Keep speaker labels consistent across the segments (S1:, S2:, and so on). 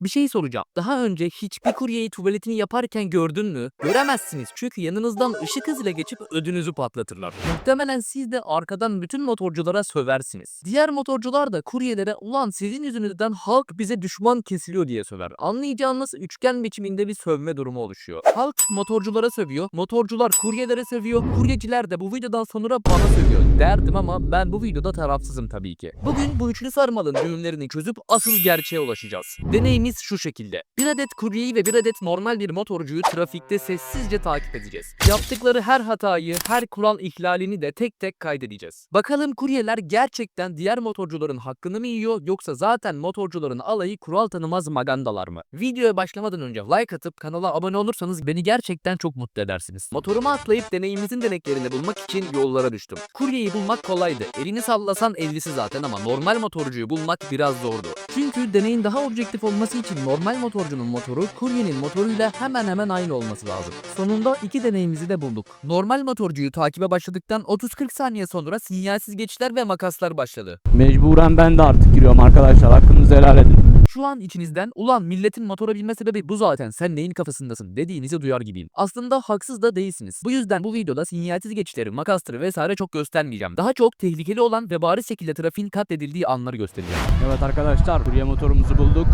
S1: Bir şey soracağım. Daha önce hiçbir kuryeyi tuvaletini yaparken gördün mü? Göremezsiniz çünkü yanınızdan ışık hızıyla geçip ödünüzü patlatırlar. Muhtemelen siz de arkadan bütün motorculara söversiniz. Diğer motorcular da kuryelere ulan sizin yüzünüzden halk bize düşman kesiliyor diye söver. Anlayacağınız üçgen biçiminde bir sövme durumu oluşuyor. Halk motorculara sövüyor, motorcular kuryelere sövüyor, kuryeciler de bu videodan sonra bana sövüyor derdim ama ben bu videoda tarafsızım tabii ki. Bugün bu üçlü sarmalın düğümlerini çözüp asıl gerçeğe ulaşacağız. Deneyimiz şu şekilde. Bir adet kuryeyi ve bir adet normal bir motorcuyu trafikte sessizce takip edeceğiz. Yaptıkları her hatayı, her kural ihlalini de tek tek kaydedeceğiz. Bakalım kuryeler gerçekten diğer motorcuların hakkını mı yiyor yoksa zaten motorcuların alayı kural tanımaz magandalar mı? Videoya başlamadan önce like atıp kanala abone olursanız beni gerçekten çok mutlu edersiniz. Motoruma atlayıp deneyimizin deneklerini bulmak için yollara düştüm. Kuryeyi bulmak kolaydı. Elini sallasan ellisi zaten ama normal motorcuyu bulmak biraz zordu. Çünkü deneyin daha objektif olması için normal motorcunun motoru kuryenin motoruyla hemen hemen aynı olması lazım. Sonunda iki deneyimizi de bulduk. Normal motorcuyu takibe başladıktan 30-40 saniye sonra sinyalsiz geçişler ve makaslar başladı.
S2: Mecburen ben de artık giriyorum arkadaşlar. Hakkınızı helal edin.
S1: Şu an içinizden ulan milletin motora binme sebebi bu zaten sen neyin kafasındasın dediğinizi duyar gibiyim. Aslında haksız da değilsiniz. Bu yüzden bu videoda sinyalsiz geçişleri, makasları vesaire çok göstermeyeceğim. Daha çok tehlikeli olan ve bariz şekilde trafiğin katledildiği anları göstereceğim.
S2: Evet arkadaşlar kurye motorumuzu bulduk.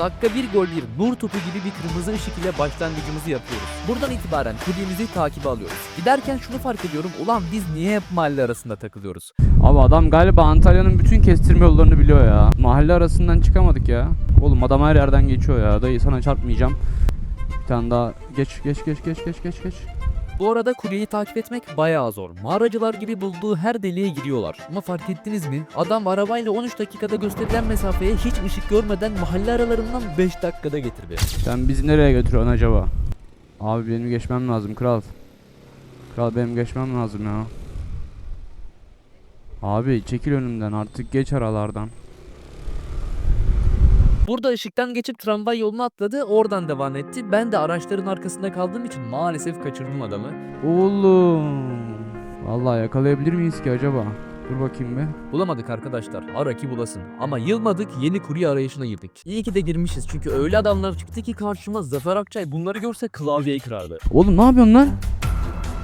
S1: Dakika bir gol bir nur topu gibi bir kırmızı ışık ile başlangıcımızı yapıyoruz. Buradan itibaren kuryemizi takibe alıyoruz. Giderken şunu fark ediyorum ulan biz niye hep mahalle arasında takılıyoruz?
S2: Abi adam galiba Antalya'nın bütün kestirme yollarını biliyor ya. Mahalle arasından çıkamadık ya. Oğlum adam her yerden geçiyor ya. Dayı sana çarpmayacağım. Bir tane daha geç geç geç geç geç geç geç.
S1: Bu arada kuryeyi takip etmek bayağı zor. Mağaracılar gibi bulduğu her deliğe giriyorlar. Ama fark ettiniz mi? Adam arabayla 13 dakikada gösterilen mesafeye hiç ışık görmeden mahalle aralarından 5 dakikada getirdi.
S2: Sen bizi nereye götürüyorsun acaba? Abi benim geçmem lazım kral. Kral benim geçmem lazım ya. Abi çekil önümden artık geç aralardan.
S1: Burada ışıktan geçip tramvay yoluna atladı, oradan devam etti. Ben de araçların arkasında kaldığım için maalesef kaçırdım adamı.
S2: Oğlum. Vallahi yakalayabilir miyiz ki acaba? Dur bakayım be.
S1: Bulamadık arkadaşlar. Ara ki bulasın. Ama yılmadık yeni kurye arayışına girdik. İyi ki de girmişiz çünkü öyle adamlar çıktı ki karşıma Zafer Akçay bunları görse klavyeyi kırardı.
S2: Oğlum ne yapıyorsun lan?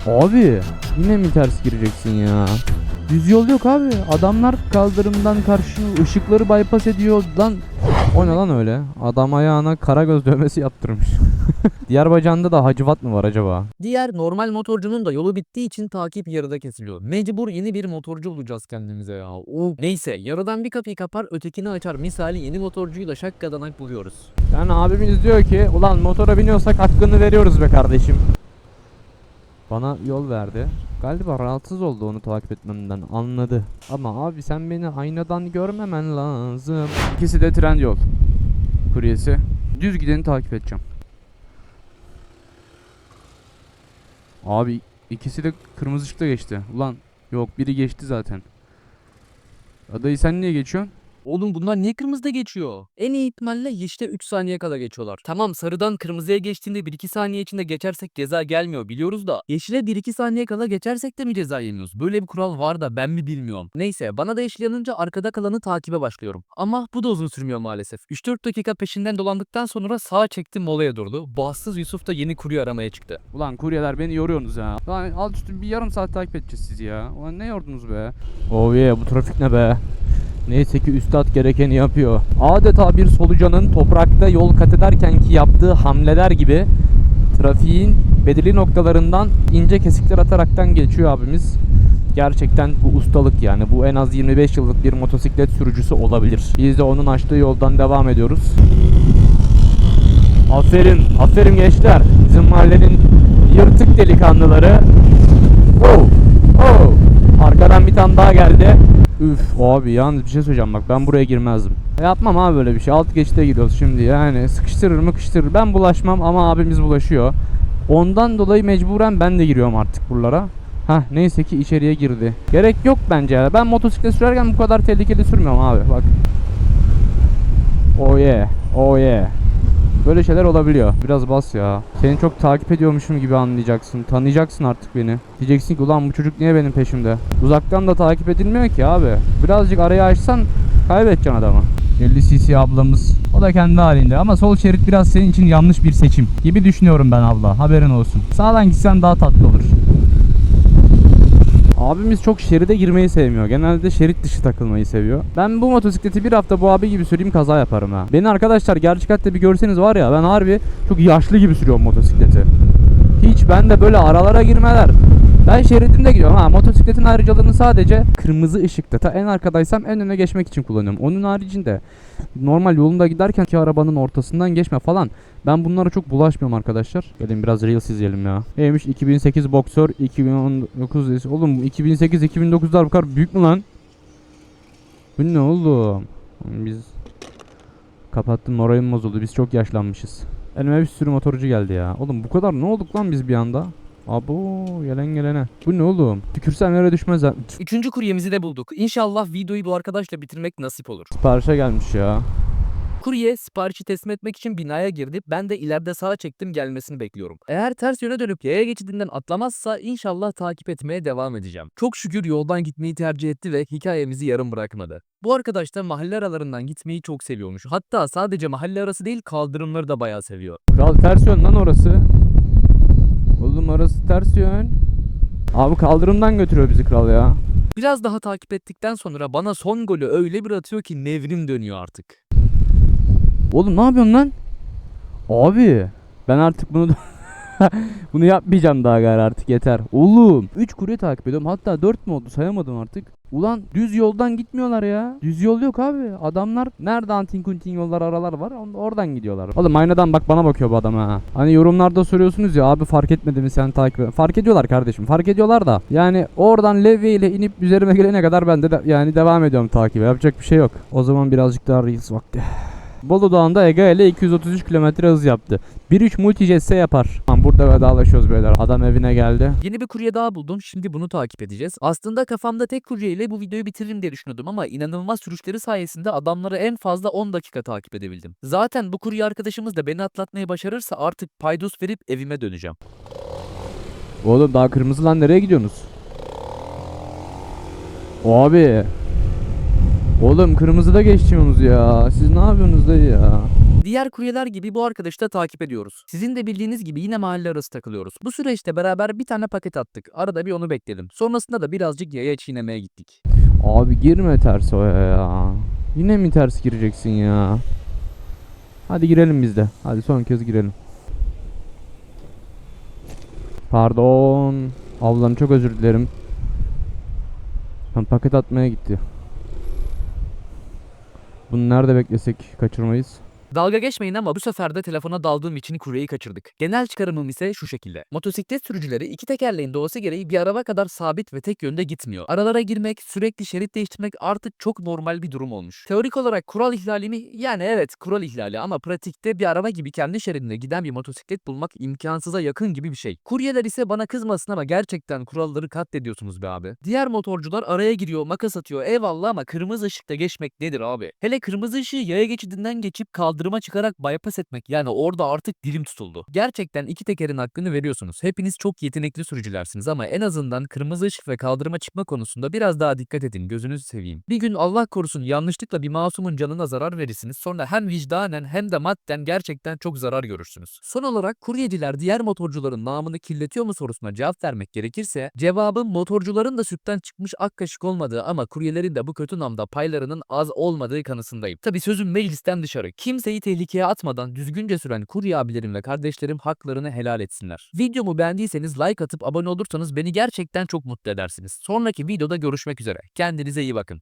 S2: Abi yine mi ters gireceksin ya? Düz yol yok abi. Adamlar kaldırımdan karşı ışıkları bypass ediyor lan. O ne lan öyle? Adam ayağına kara göz dövmesi yaptırmış. Diğer bacağında da hacivat mı var acaba?
S1: Diğer normal motorcunun da yolu bittiği için takip yarıda kesiliyor. Mecbur yeni bir motorcu bulacağız kendimize ya. Of. Neyse yarıdan bir kapıyı kapar ötekini açar misali yeni motorcuyu da şakkadanak buluyoruz.
S2: Yani abimiz diyor ki ulan motora biniyorsak hakkını veriyoruz be kardeşim. Bana yol verdi. Galiba rahatsız oldu onu takip etmemden anladı. Ama abi sen beni aynadan görmemen lazım. İkisi de trend yol. Kuryesi. Düz gideni takip edeceğim. Abi ikisi de kırmızı ışıkta geçti. Ulan yok biri geçti zaten. Adayı sen niye geçiyorsun?
S1: Oğlum bunlar niye kırmızıda geçiyor? En iyi ihtimalle yeşile 3 saniye kala geçiyorlar. Tamam sarıdan kırmızıya geçtiğinde 1-2 saniye içinde geçersek ceza gelmiyor biliyoruz da. Yeşile 1-2 saniye kala geçersek de mi ceza yemiyoruz? Böyle bir kural var da ben mi bilmiyorum. Neyse bana da yeşil yanınca arkada kalanı takibe başlıyorum. Ama bu da uzun sürmüyor maalesef. 3-4 dakika peşinden dolandıktan sonra sağa çektim molaya durdu. Bahtsız Yusuf da yeni kurye aramaya çıktı.
S2: Ulan kuryeler beni yoruyorsunuz ya. Lan alt üstü bir yarım saat takip edeceğiz sizi ya. Ulan ne yordunuz be? Oh yeah bu trafik ne be? Neyse ki üstad gerekeni yapıyor. Adeta bir solucanın toprakta yol kat ederken ki yaptığı hamleler gibi trafiğin belirli noktalarından ince kesikler ataraktan geçiyor abimiz. Gerçekten bu ustalık yani. Bu en az 25 yıllık bir motosiklet sürücüsü olabilir. Biz de onun açtığı yoldan devam ediyoruz. Aferin, aferin gençler. Bizim mahallenin yırtık delikanlıları. Oh, oh. Arkadan bir tane daha geldi. Üf abi yalnız bir şey söyleyeceğim bak ben buraya girmezdim. Yapmam abi böyle bir şey. Alt geçite giriyoruz şimdi yani. Sıkıştırır mı kıştırır. Ben bulaşmam ama abimiz bulaşıyor. Ondan dolayı mecburen ben de giriyorum artık buralara. Hah neyse ki içeriye girdi. Gerek yok bence. Ben motosiklet sürerken bu kadar tehlikeli sürmüyorum abi bak. Oh yeah. Oh yeah. Böyle şeyler olabiliyor. Biraz bas ya. Seni çok takip ediyormuşum gibi anlayacaksın. Tanıyacaksın artık beni. Diyeceksin ki ulan bu çocuk niye benim peşimde? Uzaktan da takip edilmiyor ki abi. Birazcık arayı açsan kaybedeceksin adamı. 50 cc ablamız. O da kendi halinde ama sol şerit biraz senin için yanlış bir seçim gibi düşünüyorum ben abla. Haberin olsun. Sağdan gitsen daha tatlı olur. Abimiz çok şeride girmeyi sevmiyor. Genelde şerit dışı takılmayı seviyor. Ben bu motosikleti bir hafta bu abi gibi süreyim kaza yaparım ha. Beni arkadaşlar gerçek hayatta bir görseniz var ya ben harbi çok yaşlı gibi sürüyorum motosikleti. Hiç ben de böyle aralara girmeler. Ben şeridimde gidiyorum ha motosikletin ayrıcalığını sadece kırmızı ışıkta ta en arkadaysam en öne geçmek için kullanıyorum. Onun haricinde normal yolunda giderken ki arabanın ortasından geçme falan. Ben bunlara çok bulaşmıyorum arkadaşlar. Gelin biraz Reels izleyelim ya. Neymiş 2008 boksör 2019 ise- oğlum 2008 2009'lar bu kadar büyük mü lan? Bu ne oğlum? Biz kapattım moralim bozuldu. Biz çok yaşlanmışız. Elime bir sürü motorcu geldi ya. Oğlum bu kadar ne olduk lan biz bir anda? Abo gelen gelene. Bu ne oğlum? Tükürsem yere düşmez ha.
S1: Üçüncü kuryemizi de bulduk. İnşallah videoyu bu arkadaşla bitirmek nasip olur.
S2: Siparişe gelmiş ya.
S1: Kurye siparişi teslim etmek için binaya girdi. Ben de ileride sağa çektim gelmesini bekliyorum. Eğer ters yöne dönüp yaya geçidinden atlamazsa inşallah takip etmeye devam edeceğim. Çok şükür yoldan gitmeyi tercih etti ve hikayemizi yarım bırakmadı. Bu arkadaş da mahalle aralarından gitmeyi çok seviyormuş. Hatta sadece mahalle arası değil kaldırımları da bayağı seviyor.
S2: Kral ters yön lan orası. Oğlum orası ters yön. Abi kaldırımdan götürüyor bizi kral ya.
S1: Biraz daha takip ettikten sonra bana son golü öyle bir atıyor ki nevrim dönüyor artık.
S2: Oğlum ne yapıyorsun lan? Abi ben artık bunu bunu yapmayacağım daha gayrı artık yeter. Oğlum 3 kurye takip ediyorum hatta 4 mü oldu sayamadım artık. Ulan düz yoldan gitmiyorlar ya. Düz yol yok abi. Adamlar nerede antin kuntin yollar aralar var oradan gidiyorlar. Oğlum aynadan bak bana bakıyor bu adam ha. Hani yorumlarda soruyorsunuz ya abi fark etmedi mi sen takip. Fark ediyorlar kardeşim fark ediyorlar da. Yani oradan levye ile inip üzerime gelene kadar ben de, de yani devam ediyorum takibe. Yapacak bir şey yok. O zaman birazcık daha reels vakti. Bolu Dağı'nda Ege ile 233 km hız yaptı. 1.3 multi yapar. Tamam burada vedalaşıyoruz beyler. Adam evine geldi.
S1: Yeni bir kurye daha buldum. Şimdi bunu takip edeceğiz. Aslında kafamda tek kurye ile bu videoyu bitiririm diye düşünüyordum ama inanılmaz sürüşleri sayesinde adamları en fazla 10 dakika takip edebildim. Zaten bu kurye arkadaşımız da beni atlatmayı başarırsa artık paydos verip evime döneceğim.
S2: Oğlum daha kırmızı lan nereye gidiyorsunuz? Abi. Oğlum kırmızıda geçiyorsunuz ya. Siz ne yapıyorsunuz dayı ya?
S1: Diğer kuryeler gibi bu arkadaşı da takip ediyoruz. Sizin de bildiğiniz gibi yine mahalle arası takılıyoruz. Bu süreçte beraber bir tane paket attık. Arada bir onu bekledim. Sonrasında da birazcık yaya çiğnemeye gittik.
S2: Abi girme ters oya ya. Yine mi ters gireceksin ya? Hadi girelim biz de. Hadi son kez girelim. Pardon. Ablam çok özür dilerim. Ben paket atmaya gitti. Bunu nerede beklesek kaçırmayız.
S1: Dalga geçmeyin ama bu sefer de telefona daldığım için kuryeyi kaçırdık. Genel çıkarımım ise şu şekilde. Motosiklet sürücüleri iki tekerleğin doğası gereği bir araba kadar sabit ve tek yönde gitmiyor. Aralara girmek, sürekli şerit değiştirmek artık çok normal bir durum olmuş. Teorik olarak kural ihlali mi? Yani evet kural ihlali ama pratikte bir araba gibi kendi şeridinde giden bir motosiklet bulmak imkansıza yakın gibi bir şey. Kuryeler ise bana kızmasın ama gerçekten kuralları katlediyorsunuz be abi. Diğer motorcular araya giriyor, makas atıyor eyvallah ama kırmızı ışıkta geçmek nedir abi? Hele kırmızı ışığı yaya geçidinden geçip kaldırıma çıkarak bypass etmek yani orada artık dilim tutuldu. Gerçekten iki tekerin hakkını veriyorsunuz. Hepiniz çok yetenekli sürücülersiniz ama en azından kırmızı ışık ve kaldırıma çıkma konusunda biraz daha dikkat edin gözünüzü seveyim. Bir gün Allah korusun yanlışlıkla bir masumun canına zarar verirsiniz sonra hem vicdanen hem de madden gerçekten çok zarar görürsünüz. Son olarak kuryeciler diğer motorcuların namını kirletiyor mu sorusuna cevap vermek gerekirse cevabım motorcuların da sütten çıkmış ak kaşık olmadığı ama kuryelerin de bu kötü namda paylarının az olmadığı kanısındayım. Tabi sözüm meclisten dışarı. Kimseyi tehlikeye atmadan düzgünce süren kurye abilerim ve kardeşlerim haklarını helal etsinler. Videomu beğendiyseniz like atıp abone olursanız beni gerçekten çok mutlu edersiniz. Sonraki videoda görüşmek üzere. Kendinize iyi bakın.